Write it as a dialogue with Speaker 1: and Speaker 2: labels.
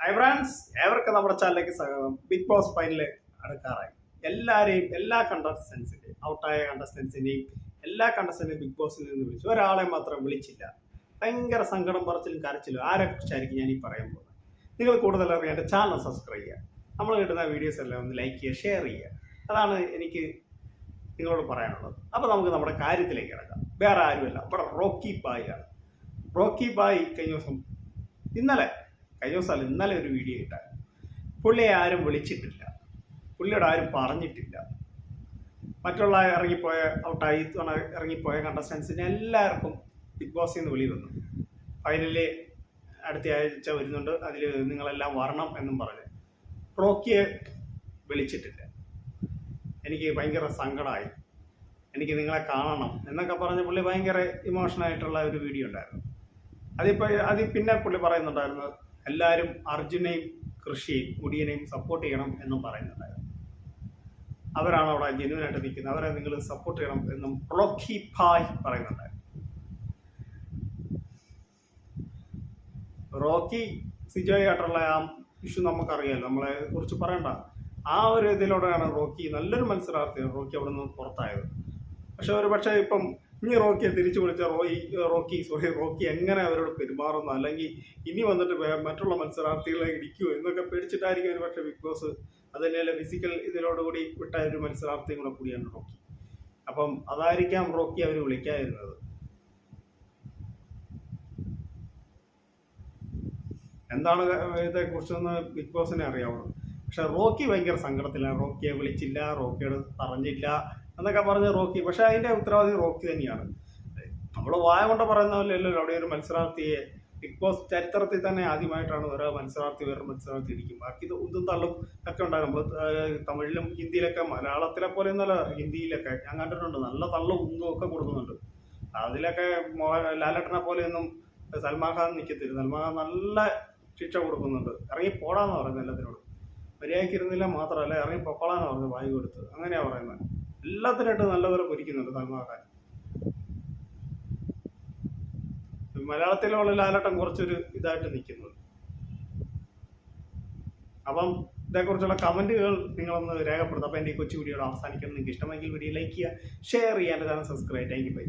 Speaker 1: High France ഏവർക്കും നമ്മുടെ ചാനലിലേക്ക് സ്വാഗതം. ബിഗ് ബോസ് ഫൈനൽ അടുക്കാറായി. എല്ലാവരെയും എല്ലാ കണ്ടസ്റ്റൻസിന്റെയും ഔട്ടായ കണ്ടസ്റ്റൻസിന്റെയും എല്ലാ കണ്ടസ്റ്റൻസിനെയും ബിഗ് ബോസിൽ നിന്ന് വിളിച്ചു ഒരാളെ മാത്രം വിളിച്ചില്ല. ഭയങ്കര സങ്കടം പറച്ചിലും കരച്ചിലും ആരെ കുറിച്ചായിരിക്കും ഞാൻ ഈ പറയാൻ പോകുന്നത്? നിങ്ങൾ കൂടുതൽ അറിയാൻ എന്റെ ചാനൽ സബ്സ്ക്രൈബ് ചെയ്യുക. നമ്മൾ കിട്ടുന്ന വീഡിയോസ് എല്ലാം ഒന്ന് ലൈക്ക് ചെയ്യുക ഷെയർ ചെയ്യുക. അതാണ് എനിക്ക് നിങ്ങളോട് പറയാനുള്ളത്. അപ്പോൾ നമുക്ക് നമ്മുടെ കാര്യത്തിലേക്ക് കിടക്കാം. വേറെ ആരുമല്ല. ഇവിടെ റോക്കി ബായി ആണ്. റോക്കി ബായി കഴിഞ്ഞ ദിവസം ഇന്നലെ കഴിഞ്ഞ ദിവസം ഇന്നലെ ഒരു വീഡിയോ ഇട്ടാൽ പുള്ളിയെ ആരും വിളിച്ചിട്ടില്ല. പുള്ളിയോട് ആരും പറഞ്ഞിട്ടില്ല. മറ്റുള്ള ഇറങ്ങിപ്പോയ ഔട്ടായി ഇറങ്ങിപ്പോയ കണ്ടസ്റ്റൻസിന് എല്ലാവർക്കും ബിഗ് ബോസിൽ നിന്ന് വിളി വന്നു. ഫൈനലിൽ അടുത്ത ആഴ്ച വരുന്നുണ്ട്. അതിൽ നിങ്ങളെല്ലാം വരണം എന്നും പറഞ്ഞ്. റോക്കിയെ വിളിച്ചിട്ടില്ല. എനിക്ക് ഭയങ്കര സങ്കടമായി എനിക്ക് നിങ്ങളെ കാണണം എന്നൊക്കെ പറഞ്ഞ് പുള്ളി ഭയങ്കര ഇമോഷണായിട്ടുള്ള ഒരു വീഡിയോ ഉണ്ടായിരുന്നു. അതിപ്പോൾ അതിൽ പിന്നെ പുള്ളി പറയുന്നുണ്ടായിരുന്നു എല്ലാവരും അർജുനെയും കൃഷിയും മുടിയനെയും സപ്പോർട്ട് ചെയ്യണം എന്നും പറയുന്നുണ്ടായിരുന്നു. അവരാണ് അവിടെ ജെന്യൂനായിട്ട് നിൽക്കുന്നത്. അവരെ നിങ്ങൾ സപ്പോർട്ട് ചെയ്യണം എന്നും റോക്കി ഭായ് പറയുന്നുണ്ടായിരുന്നു. റോക്കി സിജോയ് ആയിട്ടുള്ള ആ ഇഷ്യൂ നമുക്കറിയാലോ. നമ്മളെ കുറിച്ച് പറയണ്ട. ആ ഒരു ഇതിലൂടെയാണ് റോക്കി നല്ലൊരു മത്സരാർത്ഥിയാണ് റോക്കി അവിടെ നിന്ന് പുറത്തായത്. പക്ഷെ ഒരു പക്ഷേ ഇപ്പം ഇനി റോക്കിയെ തിരിച്ചു വിളിച്ച റോയി റോക്കി സോറി റോക്കി എങ്ങനെ അവരോട് പെരുമാറുന്നു? അല്ലെങ്കിൽ ഇനി വന്നിട്ട് മറ്റുള്ള മത്സരാർത്ഥികളെ ഇടിക്കുമോ എന്നൊക്കെ പേടിച്ചിട്ടായിരിക്കും ഒരു പക്ഷേ ബിഗ് ബോസ് അതല്ലേ ഫിസിക്കൽ ഇതിനോടുകൂടി വിട്ട ഒരു മത്സരാർത്ഥിയും കൂടെ കൂടിയാണ് റോക്കി. അപ്പം അതായിരിക്കാം റോക്കി അവർ വിളിക്കാതിരുന്നത്. എന്താണ് ഇതേ കുറിച്ചൊന്ന് ബിഗ് ബോസിനെ അറിയാവുള്ളൂ പക്ഷെ റോക്കി ഭയങ്കര സങ്കടത്തിലാണ്. റോക്കിയെ വിളിച്ചില്ല റോക്കിയോട് പറഞ്ഞില്ല. എന്നൊക്കെ പറഞ്ഞ് റോക്കി. പക്ഷെ അതിന്റെ ഉത്തരവാദി റോക്കി തന്നെയാണ്. നമ്മൾ വായ കൊണ്ട് പറയുന്ന പോലെയല്ലോ അവിടെ ഒരു മത്സരാർത്ഥിയെ ബിഗ് ബോസ് ചരിത്രത്തിൽ തന്നെ ആദ്യമായിട്ടാണ് ഓരോ മത്സരാർത്ഥി വേറെ മത്സരാർത്ഥി ഇരിക്കും. ബാക്കി ഇത് ഉന്തും തള്ളും ഒക്കെ ഉണ്ടാകും. നമ്മൾ തമിഴിലും ഹിന്ദിയിലൊക്കെ മലയാളത്തിലെ പോലെ എന്നല്ല ഹിന്ദിയിലൊക്കെ ഞാൻ കണ്ടിട്ടുണ്ട്. നല്ല തള്ളും ഉന്തും ഒക്കെ കൊടുക്കുന്നുണ്ട്. അതിലൊക്കെ ലാലേട്ടനെ പോലെയൊന്നും സൽമാൻ ഖാൻ നിൽക്കത്തില്ല. സൽമാൻ ഖാൻ നല്ല ശിക്ഷ കൊടുക്കുന്നുണ്ട്. ഇറങ്ങി പോടാന്ന് പറയുന്നത് എല്ലാത്തിനോടും. മര്യാദയ്ക്ക് ഇരുന്നില്ല മാത്രമല്ല ഇറങ്ങി പൊക്കോളാന്ന് പറഞ്ഞു വായു കൊടുത്ത്. അങ്ങനെയാണ് പറയുന്നത്. എല്ലാത്തിനായിട്ട് നല്ലപോലെ പൊരിക്കുന്നുണ്ട് സൽമാൻ മലയാളത്തിലുള്ള ലാലട്ടം കുറച്ചൊരു ഇതായിട്ട് നിൽക്കുന്നുണ്ട് അപ്പം ഇതേക്കുറിച്ചുള്ള കമന്റുകൾ നിങ്ങളൊന്ന് രേഖപ്പെടുത്തും അപ്പോൾ എന്റെ ഈ കൊച്ചു വീഡിയോ അവസാനിക്കണം നിങ്ങൾക്ക് ഇഷ്ടമെങ്കിൽ വീഡിയോ ലൈക്ക് ചെയ്യുക ഷെയർ ചെയ്യാൻ channel subscribe thank you bye